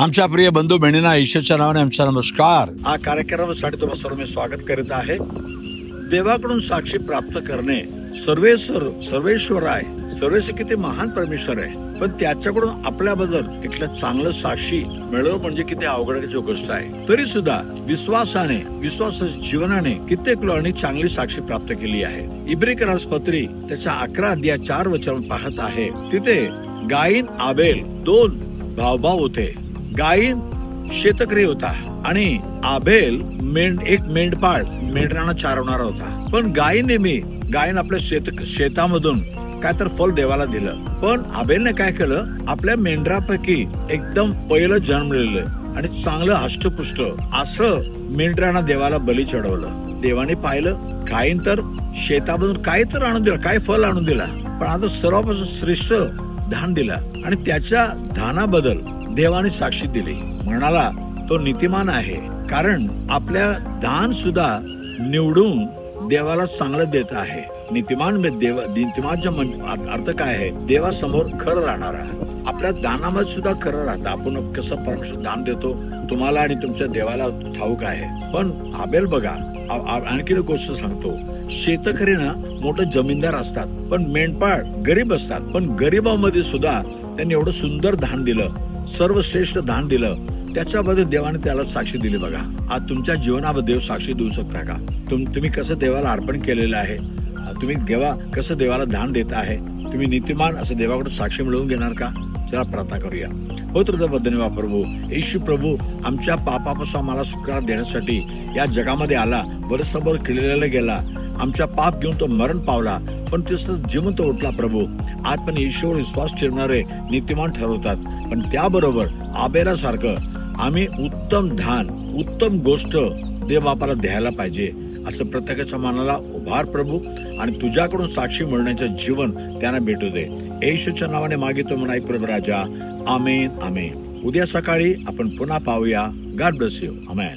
आमच्या प्रिय बंधू बहिणींना ईश्वरच्या नावाने आमचा नमस्कार. हा कार्यक्रमासाठी तुम्हाला सर्व मी स्वागत करीत आहे. देवाकडून साक्षी प्राप्त करणे सर्वेश्वर सर्वेश्वर आहे. सर्वेश्वर किती महान परमेश्वर आहे. पण त्याच्याकडून आपल्याबद्दल तिथलं चांगलं साक्षी मिळवणं म्हणजे किती अवघडची गोष्ट आहे. तरी सुद्धा विश्वासाने विश्वास जीवनाने कित्येक लोकांनी चांगली साक्षी प्राप्त केली आहे. इब्रिकरास पत्री त्याच्या अकरा या चार वचन पाहत आहे. तिथे गायीन आबेल दोन भावभाव होते. गायीन शेतकरी होता आणि आबेल मेंढ एक मेंढपाळ मेंढरांना चारवणारा होता. पण गायी नेहमी गायन आपल्या शेत शेतामधून काय तर फल देवाला दिलं. पण आबेलने काय केलं? आपल्या मेंढरापैकी एकदम पहिलं जन्मलेलं आणि चांगलं हष्टपुष्ट असं मेंढरांना देवाला बली चढवलं. देवाने पाहिलं काही तर शेतामधून काय तर आणून दिलं काय फल आणून दिला. पण आता सर्वांपासून श्रेष्ठ धान दिला आणि त्याच्या धानाबद्दल देवाने साक्षी दिली. म्हणाला तो नीतिमान आहे कारण आपल्या दान सुद्धा निवडून देवाला चांगलं देत आहे. नीतिमान म्हणजे देव अर्थ काय आहे? देवासमोर खरं राहणारा आपल्या दानामध्ये सुद्धा खरं राहतं. आपण कसं परमेश्वर दान देतो? तुम्हाला आणि तुमच्या देवाला ठाऊक आहे. पण आबेल बघा आणखी एक गोष्ट सांगतो. शेतकरी ना मोठे जमीनदार असतात पण मेंढपाळ गरीब असतात. पण गरीबामध्ये सुद्धा त्यांनी एवढं सुंदर धान दिलं सर्वश्रेष्ठ धान दिलं. त्याच्याबद्दल देवाने त्याला साक्षी दिली बघा. आज तुमच्या जीवनामध्ये देव साक्षी देऊ शकता का? तुम तुम्ही कसं देवाला अर्पण केलेलं आहे? तुम्ही देवा कसं देवाला धान देत आहे? तुम्ही नीतिमान असं देवाकडून साक्षी मिळवून घेणार का? चला प्रार्थना करूया. हो तर प्रभू येशू प्रभू आमच्या पापापासून आम्हाला सुटकारा देण्यासाठी या जगामध्ये आला बरसभर केलेला गेला. आमच्या पाप घेऊन तो मरण पावला पण ते जिवंत उठला प्रभू. आज पण ईश्वर विश्वास ठेवणारे नीतिमान ठरवतात. पण त्याबरोबर आबेला सारखं आम्ही उत्तम धान उत्तम गोष्ट देवबापाला द्यायला पाहिजे असं प्रत्येकाच्या मनाला उभार प्रभू आणि तुझ्याकडून साक्षी मिळण्याचं जीवन त्यांना भेटू दे. येशूच्या नावाने मागितो म्हणा प्रभू राजा. आमेन आमेन. उद्या सकाळी आपण पुन्हा पाहूया. God bless you amen